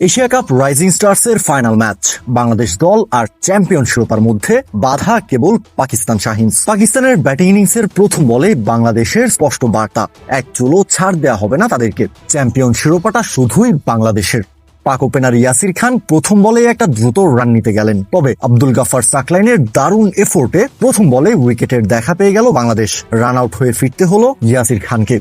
Asia cup rising stars এর final match. Bangladesh দল আর চ্যাম্পিয়ন শিরোপার মধ্যে বাধা কেবল পাকিস্তান শাহিনস পাকিস্তানের ব্যাটিং ইনিংসের প্রথম বলে বাংলাদেশের স্পষ্ট বার্তা। এক চুলো ছাড় দেওয়া হবে না তাদেরকে। চ্যাম্পিয়ন শিরোপাটা শুধুই বাংলাদেশের। পাক ওপেনার ইয়াসির খান প্রথম বলে একটা দ্রুত রান নিতে গেলেন। তবে আব্দুল গাফার সাকলাইনের দারুণ এফোর্টে প্রথম বলে উইকেটের দেখা পেয়ে গেল বাংলাদেশ। রান আউট হয়ে ফিরতে হলো ইয়াসির খানকে।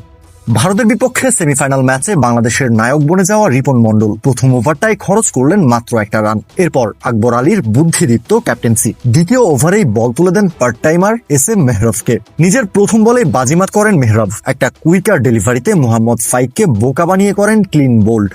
ভারতের বিপক্ষে সেমিফাইনাল ম্যাচে বাংলাদেশের নায়ক বনে যাওয়া রিপন মন্ডল প্রথম ওভারটাই খরচ করলেন মাত্র একটা রান। এরপর আকবর আলীর বুদ্ধিদীপ্ত ক্যাপ্টেন্সি। দ্বিতীয় ওভারেই বল তুলে দেন পার্ট টাইমার এস এম মেহরফকে নিজের প্রথম বলে বাজিমাত করেন মেহরফ একটা কুইকার ডেলিভারিতে মোহাম্মদ ফাইককে বোকা বানিয়ে করেন ক্লিন বোল্ড।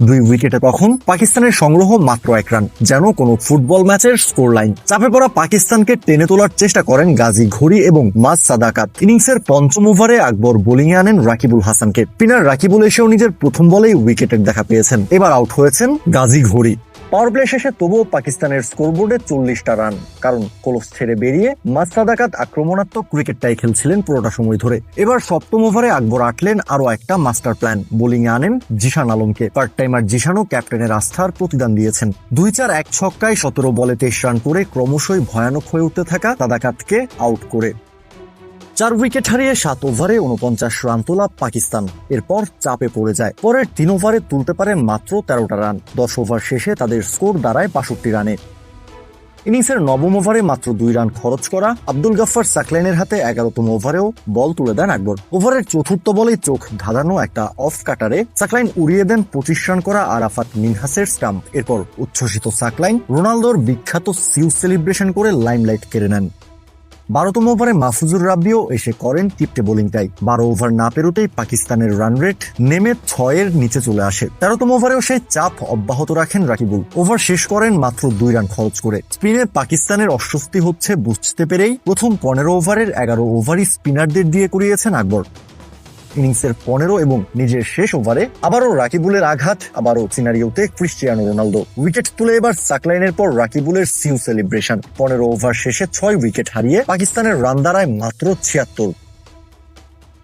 দুই উইকেটে তখন পাকিস্তানের সংগ্রহ মাত্র এক রান, যেন কোনো ফুটবল ম্যাচের স্কোর লাইন চাপে পড়া পাকিস্তানকে টেনে তোলার চেষ্টা করেন গাজী ঘড়ি এবং মাস সাদাকাত। ইনিংসের পঞ্চম ওভারে আকবর বোলিং আনেন রাকিবুল হাসানকে। স্পিনার রাকিবুল এসেও নিজের প্রথম বলেই উইকেটের দেখা পেয়েছেন। এবার আউট হয়েছেন গাজী ঘড়ি। পাওয়ার প্লে শেষে তবুও পাকিস্তানের স্কোরবোর্ডে চল্লিশটা রান। কারণ কোলস ছেড়ে বেরিয়ে মাস্তাদাকাত আক্রমণাত্মক ক্রিকেটটাই খেলছিলেন পুরোটা সময় ধরে। এবার সপ্তম ওভারে আকবর আটলেন আরও একটা মাস্টার প্ল্যান। বোলিং এ আনেন জিশান আলমকে। পার্ট টাইমার জিশানও ক্যাপ্টেনের আস্থার প্রতিদান দিয়েছেন। দুই চার এক ছক্কায় সতেরো বলে তেইশ রান করে ক্রমশই ভয়ানক হয়ে উঠতে থাকা তাদাকাতকে আউট করে। চার উইকেট হারিয়ে সাত ওভারে উনপঞ্চাশ রান তোলা পাকিস্তান। এরপর চাপে পড়ে যায়। পরের তিন ওভারে তুলতে পারে মাত্র তেরোটা রান। দশ ওভার শেষে তাদের স্কোর দাঁড়ায় বাষট্টি রানে। ইনিংসের নবম ওভারে মাত্র দুই রান খরচ করা আব্দুল গাফার সাকলাইনের হাতে এগারোতম ওভারেও বল তুলে দেন আকবর। ওভারের চতুর্থ বলে চোখ ধাঁধানো একটা অফ কাটারে সাকলাইন উড়িয়ে দেন পঁচিশ রান করা আরাফাত মিনহাসের স্টাম্প। এরপর উচ্ছ্বসিত সাকলাইন রোনালদোর বিখ্যাত সিউ সেলিব্রেশন করে লাইমলাইট কেড়ে নেন। বারোতম ওভারে মাহফুজুর রাব্বিও এসে করেন টিপটে বোলিংটাই বারো ওভার না পেরোতেই পাকিস্তানের রান রেট নেমে ছয়ের নিচে চলে আসে। তেরোতম ওভারেও সেই চাপ অব্যাহত রাখেন রাকিবুল। ওভার শেষ করেন মাত্র দুই রান খরচ করে। স্পিনে পাকিস্তানের অস্বস্তি হচ্ছে বুঝতে পেরেই প্রথম পনেরো ওভারের এগারো ওভারই স্পিনারদের দিয়ে করিয়েছেন আকবর। ইনিংসের পনেরো এবং নিজের শেষ ওভারে আবারও রাকিবুলের আঘাত, আবারও সিনারিওতে ক্রিস্টিয়ানো রোনালদো। উইকেট তুলে এবার সাকলাইনের পর রাকিবুলের সিউ সেলিব্রেশন। পনেরো ওভার শেষে ছয় উইকেট হারিয়ে পাকিস্তানের রান দাঁড়ায় মাত্র ছিয়াত্তর।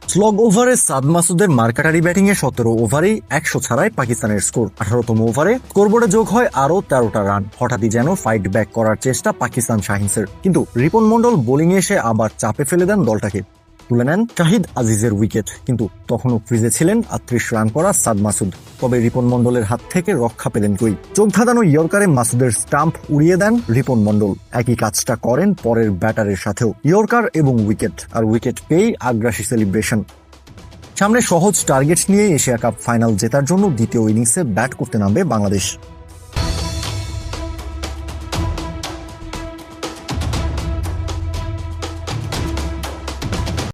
স্লগ ওভারে সাদ মাসুদের মার্কাটারি ব্যাটিং এ সতেরো ওভারেই একশো ছাড়ায় পাকিস্তানের স্কোর। আঠারোতম ওভারে স্কোরবোর্ডে যোগ হয় আরও তেরোটা রান। হঠাৎই যেন ফাইট ব্যাক করার চেষ্টা পাকিস্তান শাহিনসের। কিন্তু রিপন মন্ডল বোলিং এসে আবার চাপে ফেলে দেন দলটাকে। তুলে নেন শাহিদ আজিজের উইকেট কিন্তু তখনও ক্রিজে ছিলেন আটত্রিশ রান করা সাদ মাসুদ। তবে রিপন মন্ডলের হাত থেকে রক্ষা পেলেন কই চোখ ধাঁধানো ইয়র্কারে মাসুদের স্টাম্প উড়িয়ে দেন রিপন মন্ডল একই কাজটা করেন পরের ব্যাটারের সাথেও। ইয়র্কার এবং উইকেট। আর উইকেট পেয়েই আগ্রাসী সেলিব্রেশন। সামনে সহজ টার্গেট নিয়ে এশিয়া কাপ ফাইনাল জেতার জন্য দ্বিতীয় ইনিংসে ব্যাট করতে নামবে বাংলাদেশ।